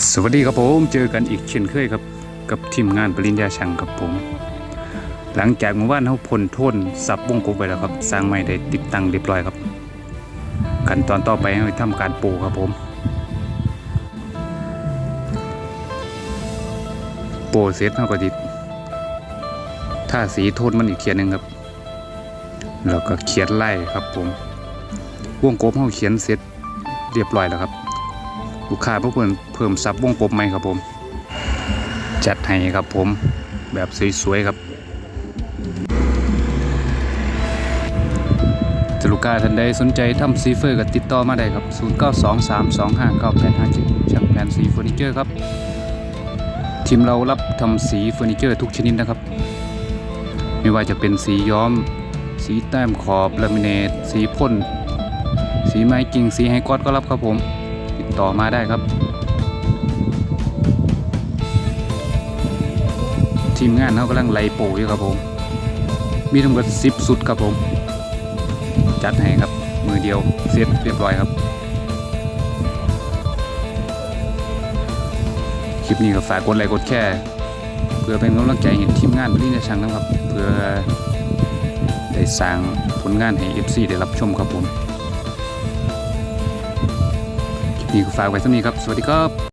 สวัสดีครับผมเจอกันอีกเช่นเคยครับ กับทีมงานปริญญาช่างครับผม หลังจากเมื่อวานเขาพ่นโทนสับวงกบไปแล้วครับ สร้างไม้ได้ติดตั้งเรียบร้อยครับ ขั้นตอนต่อไปให้ทำการปูครับผมปูเสร็จเขาก็ติดถ้าสีโทนมันอีกเขียนหนึ่งครับ แล้วก็เขียนไล่ครับผมวงกบเขาเขียนเสร็จเรียบร้อยแล้วครับ ลูกค้าเพิ่มเพิ่มซับวงกบไหมครับผม จัดให้ครับผมแบบสวยๆครับถ้าลูกค้าท่านใดสนใจทำซีเฟอร์ก็ติดต่อมาได้ครับ 0923259857ช่างแผนสีเฟอร์นิเจอร์ครับ ทีมเรารับทำสีเฟอร์นิเจอร์ทุกชนิดนะครับ ไม่ว่าจะเป็นสีย้อม สีแต้มขอบลามิเนตสีพ่น สีไม้กิ่งสีไฮกอตก็รับครับผม ต่อมาได้ครับ ทีมงานเขากำลังไล่โปอยู่ครับผม มีทั้งหมด10สุดครับผม จัดให้ครับมือเดียวเสร็จเรียบร้อยครับ คลิปนี้ก็ฝากกดไลค์กดแชร์เพื่อเป็นกำลังใจให้ทีมงานบริษัทช่างนะครับ เพื่อได้สร้างผลงานให้ FC ได้รับชมครับผม นี้ก็ฝากไว้สำนี้ครับ สวัสดีครับ